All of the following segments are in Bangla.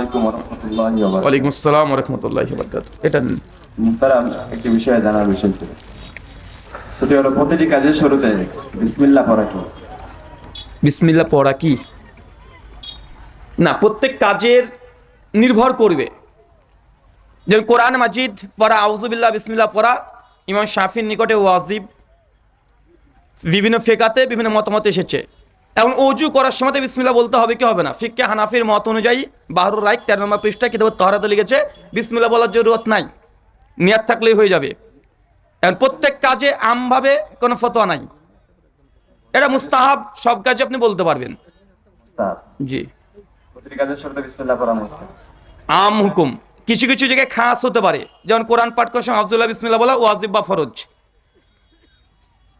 আলাইকুম ওয়া রাহমাতুল্লাহি ওয়া বারাকাতুহু। ওয়ালাইকুম আসসালাম রহমতুল্লাহ এটা একটি বিষয়ে জানার বিষয় ছিল। সেটি হলো প্রতিটি কাজের শুরুতে বিসমিল্লাহ পড়া কি? বিসমিল্লা পড়া কি? না প্রত্যেক কাজের নির্ভর করবে। যেমন কোরআন মাজিদ পড়া আউজুবিল্লাহ বিসমিল্লা পড়া ইমাম শাফির নিকটে ওয়াজিব বিভিন্ন ফেকাতে বিভিন্ন মতামত এসেছে। এখন অজু করার সময় বিসমিল্লা বলতে হবে কি হবে না? ফিক্কে হানাফির মত অনুযায়ী বাহরুর রাইক তেরো নম্বর পৃষ্ঠা কিতাব তহরাতে লিখেছে বিসমিল্লা বলার জরুরত নাই নিয়াত থাকলেই হয়ে যাবে। এখন প্রত্যেক কাজে আমভাবে কোনো ফতোয়া নাই। এটা মুস্তাহাব সব কাজে আপনি বলতে পারবেন। জি। আম হুকুম। কিছু কিছু জায়গায় খাস হতে পারে। যেমন কোরআন পাঠ করার সময় আব্দুল্লাহ বিসমিল্লাহ বলা ওয়াজিব বা ফরজ।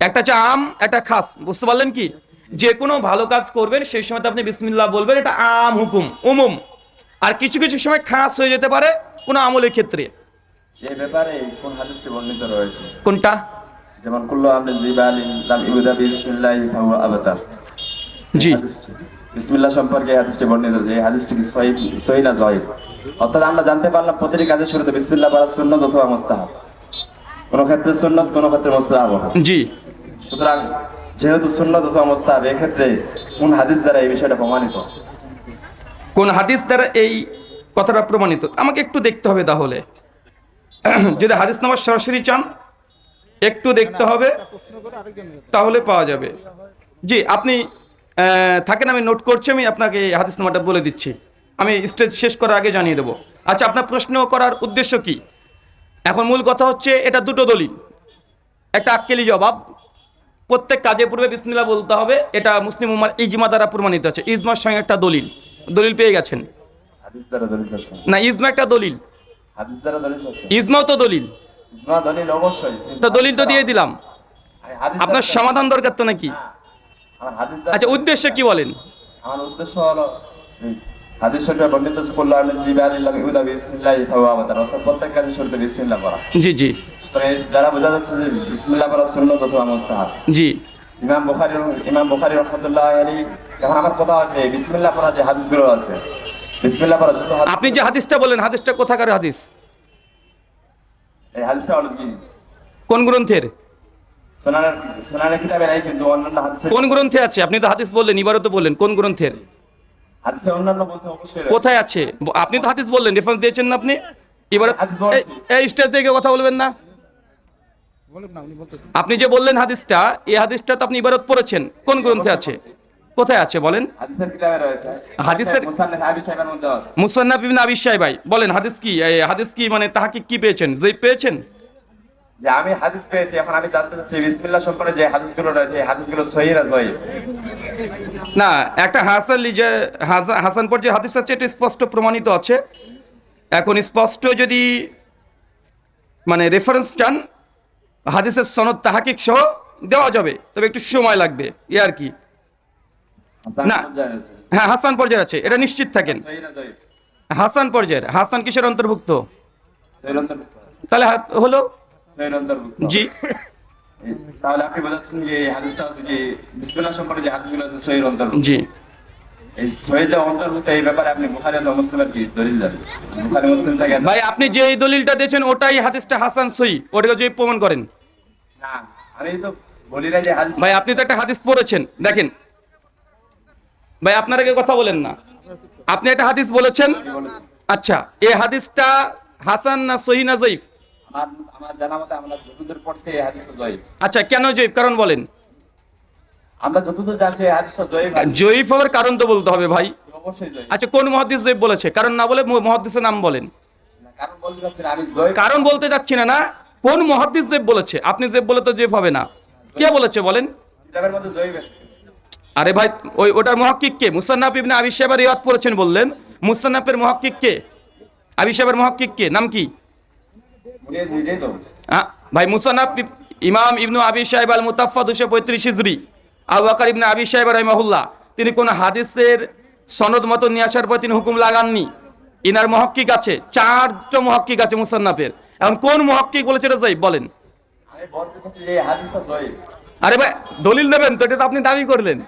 একটা হচ্ছে আম একটা খাস। বুঝতে পারলেন কি? যে কোনো ভালো কাজ করবেন সেই সময় আপনি বিসমিল্লাহ বলবেন এটা আম হুকুম উমুম। আর কিছু কিছু সময় খাস হয়ে যেতে পারে কোনো আমলের ক্ষেত্রে। এই ব্যাপারে কোন হাদিসটি বর্ণিত রয়েছে? কোনটা? যেমন কুল্লু আমরিন জিবালিন লাম ইউদা বিসমিল্লাহি ফাহুয়া আবতার। জি। বিসমিল্লাহ সম্পর্কে হাদিসটি বর্ণিত যে এই হাদিসটি কি সহিহ সহিহ না জয়ীফ? অর্থাৎ আমরা জানতে পারলাম প্রতিটি কাজের শুরুতে বিসমিল্লাহ পড়া সুন্নাত অথবা মুস্তাহাব। কোন ক্ষেত্রে সুন্নাত কোন ক্ষেত্রে মুস্তাহাব জি। সুতরাং যেহেতু সুন্নাত মুস্তাহাব, এক্ষেত্রে কোন হাদিস দ্বারা এই বিষয়টা প্রমাণিত? কোন হাদিস দ্বারা এই কথাটা প্রমাণিত? আমাকে একটু দেখতে হবে তাহলে। যদি হাদিস নামাজ সরাসরি চান, একটু দেখতে হবে, তাহলে পাওয়া যাবে। জি, আপনি থাকেন, আমি নোট করছি, আমি আপনাকে হাদিস নামাটা বলে দিচ্ছি। আমি স্টেজ শেষ করার আগে জানিয়ে দেবো। আচ্ছা আপনার প্রশ্ন করার উদ্দেশ্য কি? এখন মূল কথা হচ্ছে, এটা দুটো দলিল। একটা আক্কেলি জবাব প্রত্যেক কাজে পূর্বে বিসমিল্লাহ বলতে হবে। এটা মুসলিম উম্মার ইজমা দ্বারা প্রমাণিত আছে। ইজমার সঙ্গে একটা দলিল। দলিল পেয়ে গেছেন। না ইজমা একটা দলিল। ইজমাও তো দলিল। ইজমা দলিল অবশ্যই। কিন্তু দলিল তো দিয়ে দিলাম। আপনার সমাধান দরকার তো নাকি? দ্বারা- আচ্ছা উদ্দেশ্য কি বলেন? আমার উদ্দেশ্য হলো হাদিস শরীফে বর্ণিত আছে কুল্লু আমরিন ইউদা বিসমিল্লাহি ফাহুয়া আবতার অর্থাৎ প্রত্যেক কাজের শুরুতে বিসমিল্লাহ পড়া। জি জি। সুতরাং দ্বারা বোঝা যাচ্ছে যে বিসমিল্লাহ পড়া সুন্নাত অথবা মুস্তাহাব। জি। ইমাম বুখারী ইমাম বুখারী রাহমাতুল্লাহ আলাইহি এখন আমার কথা আছে বিসমিল্লাহ পড়া যে হাদিসগুলো আছে বিসমিল্লাহ পড়া যত আপনি যে হাদিসটা বলেন হাদিসটা কোথাকার হাদিস? এই হাদিসটা হলো কি? কোন গ্রন্থের? সুনানের সুনানের কিতাবে নাই কিন্তু অন্যান্য হাদিসে কোন গ্রন্থে আছে? আপনি তো হাদিস বললেন এবারও তো বললেন কোন গ্রন্থের? কোথায় আছে? আপনি তো হাদিস বললেন রেফারেন্স দিয়েছেন না আপনি? এবার। এই- স্টেজ থেকে কথা বলবেন না। আপনি যে বললেন হাদিসটা এই হাদিসটা তো আপনি ইবারত পড়েছেন। কোন গ্রন্থে আছে? কোথায় আছে বলেন? হাদিসের মুসান্নাফ ইবনে আবি ভাই বলেন হাদিস কি? এই হাদিস কি মানে তাহাকে কি পেয়েছেন? যে পেয়েছেন? যে আমি হাদিস পেয়েছি এখন আমি জানতে চাচ্ছি বিসমিল্লাহ সম্পর্কে যে হাদিসগুলো রয়েছে এই হাদিসগুলো সহিহ না জয়ীফ না একটা হাসান লিজে হাসা- হাসান পর যে হাদিস আছে এটা স্পষ্ট প্রমাণিত আছে। এখন স্পষ্ট যদি মানে রেফারেন্স চান হাদিসের সনদ তাহাকিক সহ দেওয়া যাবে তবে একটু সময় লাগবে ই আর কি। না। হ্যাঁ হাসান পর্যায়ের আছে এটা নিশ্চিত থাকেন। হাসান পর্যায়ের হাসান কিসের অন্তর্ভুক্ত? তাহলে হলো জি তাহলে আপনি বলেছেন যে হাদিসটা আছে যে বিসমিল্লাহ সম্পর্কে যে হাদিসগুলো আছে সহিহ অন্তর্ভুক্ত জি আপনি ভাই আপনি যে দলিলটা দিয়েছেন ওটাই হাদিসটা হাসান সই ওটাকে যদি প্রমাণ করেন। ভাই আপনি তো একটা হাদিস পড়েছেন। দেখেন। ভাই আপনার আগে কথা বলেন না। আপনি একটা হাদিস বলেছেন? আচ্ছা এই হাদিসটা হাসান না সহি না জয়ীফ? আমার আমার জানা মতে আমরা যতদূর পড়ছি এই হাদিসটা জয়ীফ আচ্ছা কেন জয়ীফ কারণ বলেন। আমরা যতদূর জানছি এই হাদিসটা জয়ীফ জয়ীফ হওয়ার কারণ তো বলতে হবে ভাই। অবশ্যই জয়ীফ আচ্ছা কোন মহাদিস জয়ীফ বলেছে? কারণ না বলে মহাদিসের নাম বলেন। কারণ বলতে চাচ্ছি আমি জয়ীফ কারণ বলতে যাচ্ছি না না। কোন মহাদিস জেব বলেছে? আপনি জেব বলে তো জেব হবে না। কে বলেছে বলেন? আরে ভাই ওই ওটার মহাক্কিক কে? মুসান্নাফ ইবনে আবি সাহেবের রিয়াদ পড়েছেন বললেন। মুসান্নাফের মহাক্কিক কে? আবি সাহেবের মহাক্কিক কে? নাম কি? ভাই মুসান্নাফ ইব- ইমাম ইবনু আবি সাহেব আল মুতাফা দুশো পঁয়ত্রিশ হিজরি। আবু বাকার ইবনে আবি সাহেব রহমাহুল্লাহ তিনি কোন হাদিসের সনদ মতো নিয়ে আসার পর তিনি হুকুম লাগাননি। ইনার মহক্কিক আছে চারটা মহক্কিক আছে মুসান্নাফের। এখন কোন মহক্কিক বলেছে এটা যাই বলেন। আরে ভাই দলিল দেবেন তো এটা তো আপনি দাবি করলেন।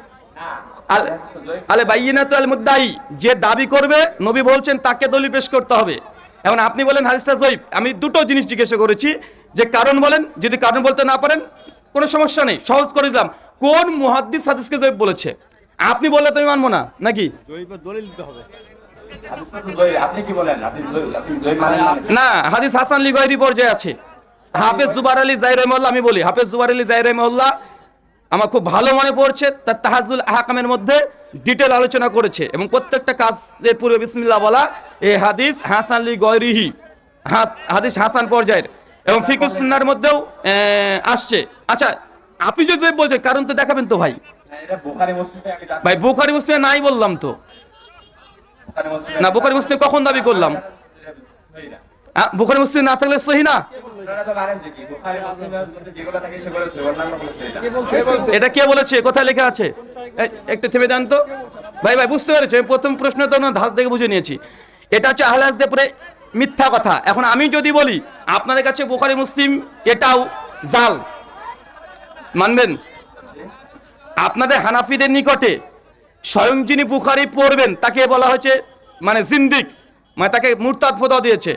আল- বাইয়িনাত আল মুদ্দাই যে দাবি করবে নবী বলছেন তাকে দলিল পেশ করতে হবে। এখন আপনি বলেন হাদিসটা জয়ীব আমি দুটো জিনিস জিজ্ঞাসা করেছি। যে কারণ বলেন যদি কারণ বলতে না পারেন কোনো সমস্যা নেই সহজ করে দিলাম। কোন মুহাদ্দিস হাদিসকে জয়ীব বলেছে? আপনি বললে তো আমি মানবো না নাকি? দলিল দিতে হবে? না হাদিস হাসান লিগয়রি পর্যায়ে আছে। হাফেজ জুবার আলী জাই রহমল্লা আমি বলি হাফেজ জুবার আলী জাই রহমল্লা আমার খুব ভালো মনে পড়ছে তার তাহাজুল আহকামের মধ্যে ডিটেল আলোচনা করেছে। এবং প্রত্যেকটা কাজের পূর্বে বিসমিল্লাহ বলা এ হাদিস হাসান লি গয়রিহি হাদিস হাসান পর্যায়ের। এবং ফিকুস সুন্নার মধ্যেও আসছে। আচ্ছা আপনি যদি বলছেন কারণ তো দেখাবেন তো ভাই। ভাই বুখারি মুসলিমে নাই বললাম তো। না বুখারি মুসলিম কখন দাবি করলাম? বুখারি মুসলিম না থাকলে সহি না। এটা কে বলেছে? কোথায় লেখা আছে? একটু থেমে যান তো। ভাই ভাই, বুঝতে পেরেছি? আমি প্রথম প্রশ্ন তো ধাস দেখে বুঝে নিয়েছি। এটা হচ্ছে আহলাজদের পরে মিথ্যা কথা। এখন আমি যদি বলি, আপনাদের কাছে বোখারি, মুসলিম এটাও জাল। মানবেন? আপনাদের হানাফিদের নিকটে স্বয়ং যিনি বুখারি পড়বেন, তাকে বলা হয়েছে মানে জিন্দিক মানে তাকে মুরতাদ ফতোয়া দিয়েছে।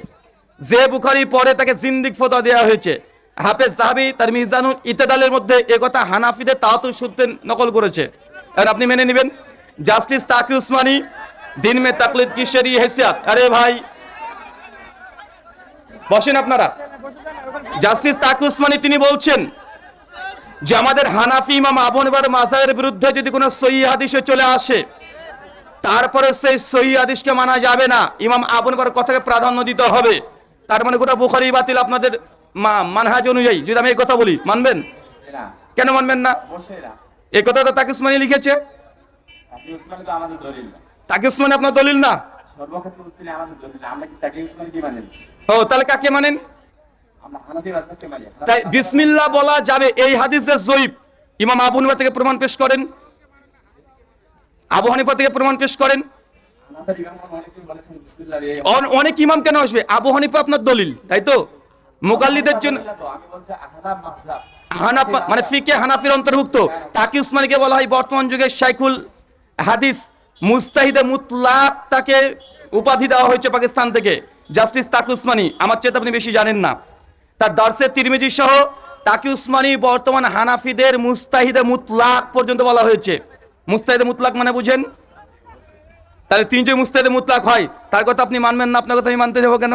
যে বুখারি পরে তাকে জিন্দিক ফতোয়া দেওয়া হয়েছে। হাফেজ সাহাবি, তার মিজানুল ইতেদালের মধ্যে এ কথা হানাফিদের তাওয়াতুর সূত্রে নকল করেছে। আর আপনি মেনে নেবেন, জাস্টিস তাকি উসমানি, দিন মে তাকলিদ কি হেসিয়াত। আরে ভাই, বসেন আপনারা। জাস্টিস তাকি উসমানী, তিনি বলছেন যে আমাদের হানাফি ইমাম আবু হানিফার মাযহাবের বিরুদ্ধে যদি কোনো সহি হাদিসে চলে আসে, তারপরে সেই সহি হাদিসকে মানা যাবে না। ইমাম আবু হানিফার কথাকে প্রাধান্য দিতে হবে। তার মানে গোটা বুখারি বাতিল আপনাদের মা- মানহাজ অনুযায়ী যদি আমি এই কথা বলি মানবেন? কেন মানবেন না। এই কথাটা তাকে উসমানী লিখেছে। তাকে উসমানী আপনার দলিল না? ও তাহলে কাকে মানেন? মানি। তাই বিসমিল্লাহ বলা যাবে। এই হাদিসের জয়ীব ইমাম আবু থেকে প্রমাণ পেশ করেন। আবু হানিফা থেকে প্রমাণ পেশ করেন। অনেক ইমাম কেন আসবে? আবু হানিফা আপনার দলিল, তাই তো? মোকাল্লিদের জন্য মানে ফিকে হানাফির অন্তর্ভুক্ত। তাকি উসমানীকে বলা হয় বর্তমান যুগের শাইখুল হাদিস। মুস্তাহিদে মুতলাক তাকে উপাধি দেওয়া হয়েছে পাকিস্তান থেকে। জাস্টিস তাকি উসমানী। আমার চেয়ে আপনি বেশি জানেন না। তার দর্শে তিরমিজি সহ তাকি উসমানী বর্তমান হানাফিদের মুস্তাহিদে মুতলাক পর্যন্ত বলা হয়েছে। মুস্তাহিদে মুতলাক মানে বুঝেন তাহলে তিনি যদি মুস্তাহিদে মুতলাক হয়। তার কথা আপনি মানবেন না, আপনার কথা আমি মানতে যাব কেন?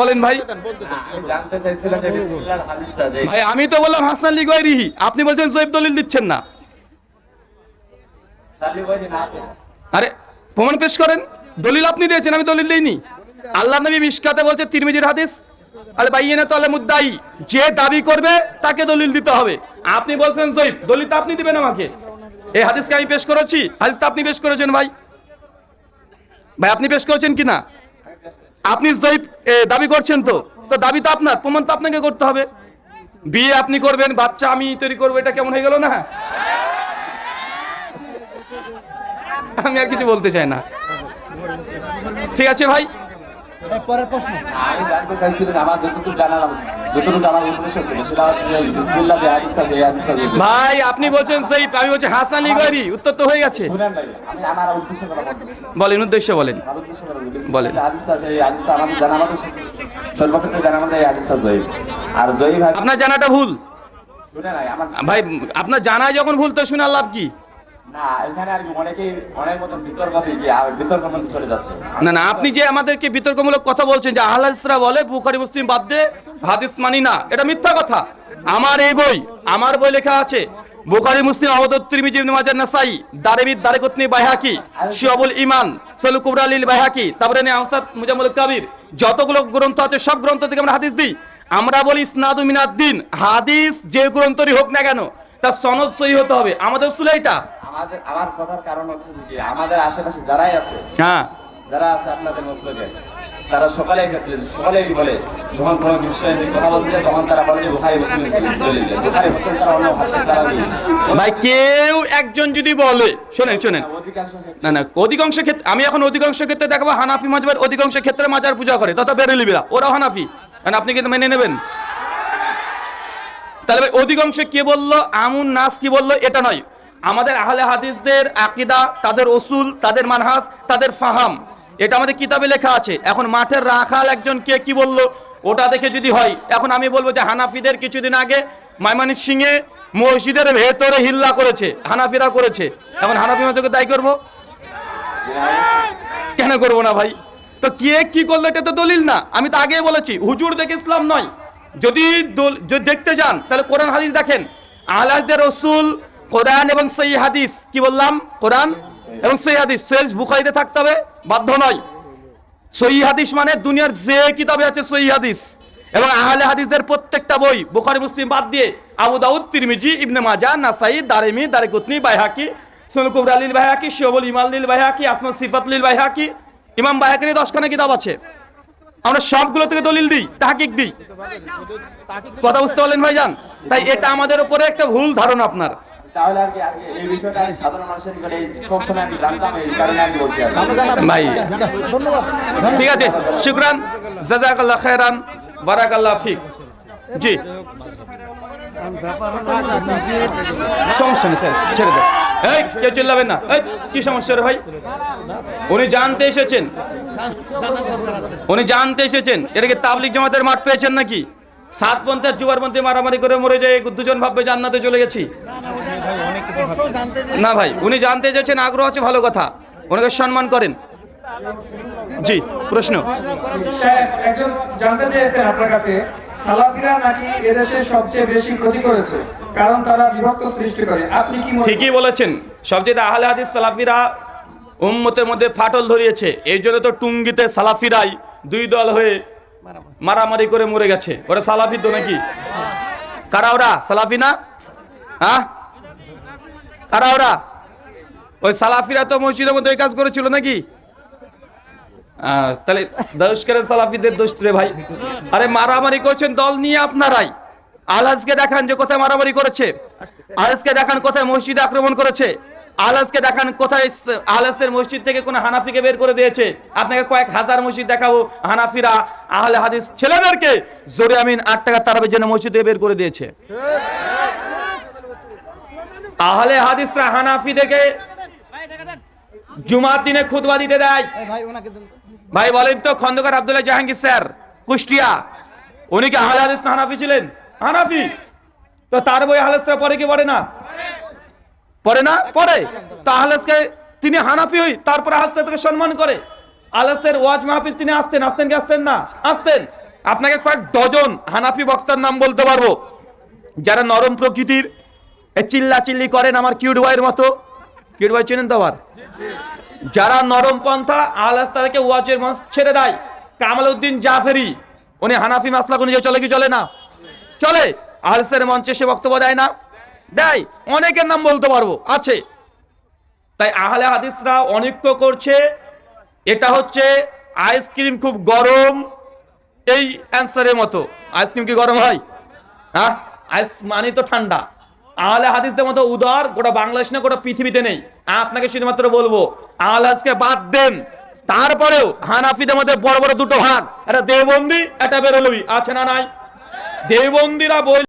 বলেন ভাই। ভাই, আমি তো বললাম হাসান লিগয়রিহি আপনি বলছেন জৈব দলিল দিচ্ছেন না। আরে, প্রমাণ পেশ করেন। দলিল আপনি দিয়েছেন, আমি দলিল দেইনি। আল্লাহ নবী মিশকাতে বলছে তিরমিজির হাদিস আরে বাইয়েনা তো আল্লাহ মুদ্দাই। যে দাবি করবে, তাকে দলিল দিতে হবে। আপনি বলছেন জৈব দলিল তো আপনি দিবেন আমাকে। এই হাদিসকে আমি পেশ করেছি? হাদিস তো আপনি পেশ করেছেন ভাই। ভাই, আপনি পেশ করেছেন কি না? আপনি জৈব দাবি করছেন তো? তো দাবি তো আপনার, প্রমাণ তো আপনাকে করতে হবে। বিয়ে আপনি করবেন, বাচ্চা আমি তৈরি করব, এটা কেমন হয়ে গেল না? আমি আর কিছু বলতে চাই না। ঠিক আছে ভাই? পরের প্রশ্ন। আমি জানতে চাইছিলাম আমার যতটুকু জানালাম যতটুকু আমার উদ্দেশ্য ছিল সেটা হচ্ছে বিসমিল্লাহ যে হাদিসটা যে হাদিসটা ভাই আপনি বলছেন সেই আমি বলছি হাসান লিগরি উত্তর তো হয়ে গেছে। আমি আমার উদ্দেশ্য বলেন উদ্দেশ্য বলেন। বলেন। হাদিসটা যে হাদিসটা আমাদের জানা মতো সর্বক্ষেত্রে জানা মতো এই হাদিসটা জয়ী। আর জয়ী ভাই আপনার জানাটা ভুল। ভাই আপনার জানা যখন ভুল তো শুনে লাভ কি? না না আপনি যে আমাদেরকে বিতর্কমূলক কথা বলছেন যে আহলাদিসরা বলে, বুখারি, মুসলিম বাদ দে, হাদিস মানি না, এটা মিথ্যা কথা। আমার এই বই, আমার বই লেখা আছে, বুখারি, মুসলিম আহমদ তিরমিজি, ইবনে নাসাই দারেবিদ দারেকুতনি, বাইহাকি, শিয়াবুল ইমান সলু কুবরা লিল বাইহাকি, তারপরে নে আওসাদ মুজামুল কাবির, যতগুলো গ্রন্থ আছে, সব গ্রন্থ থেকে আমরা হাদিস দিই। আমরা বলি ইসনাদু মিনাদ্দিন হাদিস যে গ্রন্থরই হোক না কেন, তার সনদ সহি হতে হবে। আমাদের উসুল এইটা। আমাদের আমার কথার কারণ হচ্ছে যে আমাদের আশেপাশে যারাই আছে হ্যাঁ। যারা আছে আপনাদের তারা সকালেই বলে যখন কোনো বিষয়ে নিয়ে কথা বলতে যায় তখন তারা বলে যে বুখারি মুসলিম বুখারি মুসলিম তারা অন্য ভাষায় তারা ভাই কেউ একজন যদি বলে শোনেন শোনেন। না না অধিকাংশ ক্ষেত্রে আমি এখন অধিকাংশ ক্ষেত্রে দেখাবো হানাফি মাজবার অধিকাংশ ক্ষেত্রে মাজার পূজা করে তথা বেরেলিবিরা ওরা হানাফি। মানে আপনি কিন্তু মেনে নেবেন। তাহলে ভাই অধিকাংশ কে বলল আমুন নাস কি বলল এটা নয়। আমাদের আহলে হাদিসদের আকিদা, তাদের ওসুল তাদের মানহাস, তাদের ফাহাম। এটা আমাদের কিতাবে লেখা আছে। এখন মাঠের রাখাল একজন কে কি বলল? ওটা দেখে যদি হয়, এখন আমি বলব যে হানাফিদের কিছুদিন আগে মাইমানির সিংয়ে মসজিদের ভেতরে হিল্লা করেছে, হানাফিরা করেছে। এখন হানাফি মাঝকে দায়ী করব? কেন করব না ভাই? তো কে কি করল এটা তো দলিল না। আমি তো আগেই বলেছি, হুজুর দেখে ইসলাম নয়। যদি দেখতে যান, তাহলে কোরআন হাদিস দেখেন। আহলাজদের রসুল কোরআন এবং সেই হাদিস কি বললাম? কোরআন এবং সেই হাদিস। সেলস বুখারিতে থাকতে হবে, বাধ্য নয়। সহি হাদিস মানে দুনিয়ার যে কিতাবে আছে সহি হাদিস। এবং আহলে হাদিসদের প্রত্যেকটা বই, বুখারী, মুসলিম বাদ দিয়ে আবু দাউদ, তিরমিজি, ইবনে মাজা, নাসাই, দারিমি, দারিকুতনি, বাইহাকি, সুনান কুবরা, লিল বাইহাকি শুবুল ইমাল লিল বাইহাকি, আসমা সিফাত, লিল বাইহাকি, ইমাম বাইহাকির দশখানা কিতাব আছে। আমরা সবগুলো থেকে দলিল দিই, তাহকিক দিই। কথা বুঝতে পারলেন ভাইজান? তাই এটা আমাদের উপরে একটা ভুল ধারণা আপনার। তাহলে আর কি এই বিষয়টা সাধারণ মানুষের নিকটে সবসময় আমি জানতাম এই কারণে আমি বলছি ভাই। ধন্যবাদ। ঠিক আছে শুক্রান। জাজাকাল্লাহ খায়রান বারাকাল্লাহ ফিক। জি। সমস্যা নেই ছেড়ে- ছেড়ে দেন। এই কেউ চিল্লাবেন না। এই কি সমস্যা রে ভাই? উনি জানতে এসেছেন। উনি জানতে এসেছেন। এটা কি তাবলিক জামাতের মাঠ পেয়েছেন নাকি? সাত আর জুয়ার পন্থী মারামারি করে মরে যায় দুজন ভাববে জান্নাতে চলে গেছি। না ভাই উনি জানতে চেয়েছেন আগ্রহ আছে ভালো কথা। ওনাকে সম্মান করেন। জি প্রশ্ন। একজন জানতে চেয়েছেন আপনার কাছে সালাফিরা নাকি এদেশে সবচেয়ে বেশি ক্ষতি করেছে? কারণ তারা বিভক্ত সৃষ্টি করে। আপনি কি ঠিকই বলেছেন। সবচেয়ে আহলে হাদিস সালাফিরা উম্মতের মধ্যে ফাটল ধরিয়েছে। এই জন্য তো টুঙ্গিতে সালাফিরাই দুই দল হয়ে মারামারি করে মরে গেছে। ওরা সালাফি তো নাকি? কারা ওরা? সালাফি না? হ্যাঁ? কারা ওরা? ওই সালাফিরা তো মসজিদের মধ্যে কাজ করেছিল নাকি? তাহলে দোষ করেন সালাফিদের দোষ রে ভাই। আরে মারামারি করছেন দল নিয়ে আপনারাই। আলাজকে দেখান যে কোথায় মারামারি করেছে। আলাজকে দেখান কোথায় মসজিদে আক্রমণ করেছে। আলাজকে দেখান কোথায় আলাসের মসজিদ থেকে কোন হানাফিকে বের করে দিয়েছে? আপনাকে কয়েক হাজার মসজিদ দেখাবো। হানাফিরা, আহলে হাদিস ছেলেদেরকে জোরে আমিন, আট টাকা তারাবের জন্য মসজিদ থেকে বের করে দিয়েছে। আহলে হাদিসরা হানাফিদেরকে জুমার দিনে খুতবা দিতে দেয়। ভাই, বলেন তো, খন্দকার আব্দুল্লাহ জাহাঙ্গীর স্যার, কুষ্টিয়া, উনি কি আহলে হাদিস হানাফি ছিলেন? হানাফি। তো তার বই আহলেসরা পরে কি পড়ে না? পড়ে না? পড়ে। তো আহলেসকে তিনি হানাফি হই, তারপরে আহলেসরা তাকে সম্মান করে। আহলেসের ওয়াজ মাহফিল তিনি আসতেন আসতেন কি আসতেন না? আসতেন। আপনাকে কয়েক ডজন হানাফি বক্তার নাম বলতে পারব। যারা নরম প্রকৃতির চিল্লা চিল্লি করেন আমার কিউড বয়ের মতো। কিউড বয় চেনেন তো যারা নরম পন্থা আহলাস তাদেরকে ওয়াজের মঞ্চ ছেড়ে দেয়। কামাল উদ্দিন জাফেরি, উনি হানাফি মাসলা অনুযায়ী চলে কি চলে না? চলে। আহলসের মঞ্চে সে বক্তব্য দেয় না। দেয়, অনেকের নাম বলতে পারব, আছে। তাই আহলে হাদিসরা অনিক্য করছে, এটা হচ্ছে আইসক্রিম খুব গরম, এই অ্যান্সারের মতো। আইসক্রিম কি গরম হয়? হ্যাঁ? আইস মানে তো ঠান্ডা। আহলে হাদিসদের মতো উদার, গোটা বাংলাদেশ না, গোটা পৃথিবীতে নেই। আপনাকে শুধুমাত্র বলব, আহলে হাদিসকে বাদ দেন। তারপরেও হানাফিদের মধ্যে বড় বড় দুটো হাত একটা দেবন্দি একটা বেরোলবি, আছে না নাই? দেবন্দিরা বই